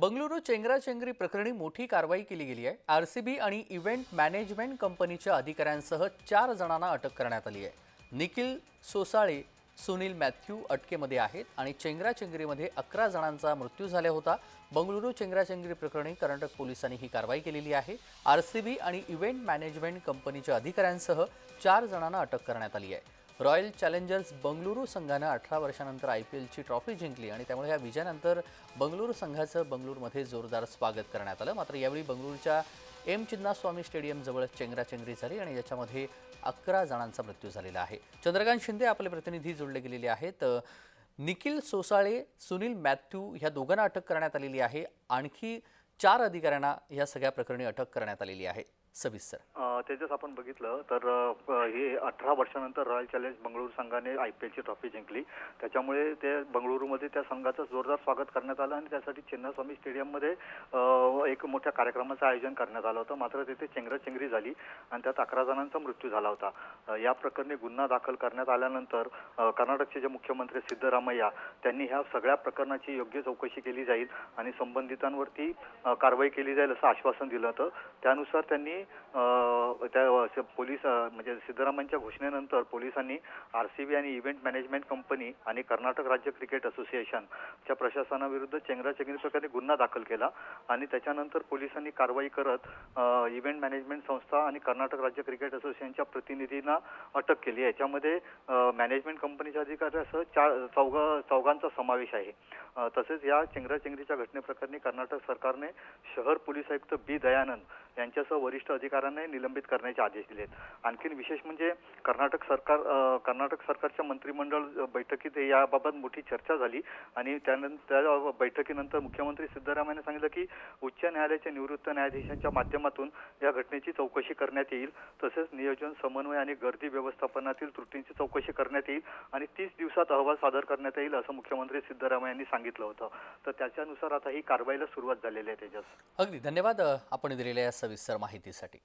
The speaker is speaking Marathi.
बंगळुरू चेंगराचेंगरी प्रकरणी मोठी कारवाई केली गेली आहे. आरसीबी आणि इव्हेंट मॅनेजमेंट कंपनीच्या अधिकाऱ्यांसह चार जणांना अटक करण्यात आली आहे. निखिल सोसाळे सुनील मॅथ्यू अटकेमध्ये आहेत आणि चेंगराचेंगरीमध्ये अकरा जणांचा मृत्यू झाला होता. बंगळुरू चेंगराचेंगरी प्रकरणी कर्नाटक पोलिसांनी ही कारवाई केलेली आहे. आरसीबी आणि इव्हेंट मॅनेजमेंट कंपनीच्या अधिकाऱ्यांसह चार जणांना अटक करण्यात आली आहे. रॉयल चॅलेंजर्स बंगळुरू संघानं अठरा वर्षानंतर आय पी एलची ट्रॉफी जिंकली आणि त्यामुळे या विजयानंतर बंगळुरू संघाचं बंगळूरमध्ये जोरदार स्वागत करण्यात आलं. मात्र यावेळी बंगळुरूच्या एम चिन्नास्वामी स्टेडियमजवळ चेंगराचेंगरी झाली आणि याच्यामध्ये अकरा जणांचा मृत्यू झालेला आहे. चंद्रकांत शिंदे आपले प्रतिनिधी जोडले गेलेले आहेत. निखिल सोसाळे सुनील मॅथ्यू ह्या दोघांना अटक करण्यात आलेली आहे. आणखी चार अधिकाऱ्यांना या सगळ्या प्रकरणी अटक करण्यात आलेली आहे. सविस्तर. त्याच्यात आपण बघितलं तर हे अठरा वर्षानंतर रॉयल चॅलेंज बंगळुरू संघाने आय पी एलची ट्रॉफी जिंकली. त्याच्यामुळे ते बंगळुरूमध्ये त्या संघाचं जोरदार स्वागत करण्यात आलं आणि त्यासाठी चिन्नास्वामी स्टेडियममध्ये एक मोठ्या कार्यक्रमाचं आयोजन करण्यात आलं होतं. मात्र तिथे चेंगराचेंगरी झाली आणि त्यात अकरा जणांचा मृत्यू झाला होता. या प्रकरणी गुन्हा दाखल करण्यात आल्यानंतर कर्नाटकचे जे मुख्यमंत्री सिद्धरामय्या त्यांनी ह्या सगळ्या प्रकरणाची योग्य चौकशी केली जाईल आणि संबंधितांवरती कारवाई केली जाईल असं आश्वासन दिलं होतं. त्यानुसार त्यांनी त्या पोलीस म्हणजे सिद्धरामांच्या घोषणेनंतर पोलिसांनी आर सी बी आणि इव्हेंट मॅनेजमेंट कंपनी आणि कर्नाटक राज्य क्रिकेट असोसिएशनच्या प्रशासनाविरुद्ध चेंगराचेंगरी प्रकारे गुन्हा दाखल केला आणि त्याच्यानंतर पोलिसांनी कारवाई करत इव्हेंट मॅनेजमेंट संस्था आणि कर्नाटक राज्य क्रिकेट असोसिएशनच्या प्रतिनिधींना अटक केली याच्यामध्ये मॅनेजमेंट कंपनीच्या अधिकाऱ्यासह चार चौघ चौघांचा समावेश आहे. तसेच या चेंगराचेंगरीच्या घटनेप्रकरणी कर्नाटक सरकारने शहर पोलीस आयुक्त बी. दयानंद यांच्यासह वरिष्ठ अधिकाऱ्यांनाही निलंबित करण्याचे आदेश दिलेत. आणखीन विशेष म्हणजे कर्नाटक सरकार कर्नाटक सरकारच्या मंत्रिमंडळ बैठकीत याबाबत मोठी चर्चा झाली आणि त्यानंतर त्या बैठकीनंतर मुख्यमंत्री सिद्धरामय्याने सांगितलं की उच्च न्यायालयाच्या निवृत्त न्यायाधीशांच्या माध्यमातून या घटनेची चौकशी करण्यात येईल. तसेच नियोजन समन्वय आणि गर्दी व्यवस्थापनातील त्रुटींची चौकशी करण्यात येईल आणि तीस दिवसात अहवाल सादर करण्यात येईल असं मुख्यमंत्री सिद्धरामय्या यांनी सांगितलं होतं. तर त्याच्यानुसार आता ही कारवाईला सुरुवात झालेली आहे तेजस. अगदी. धन्यवाद आपण दिलेल्या या सविस्तर माहितीसाठी.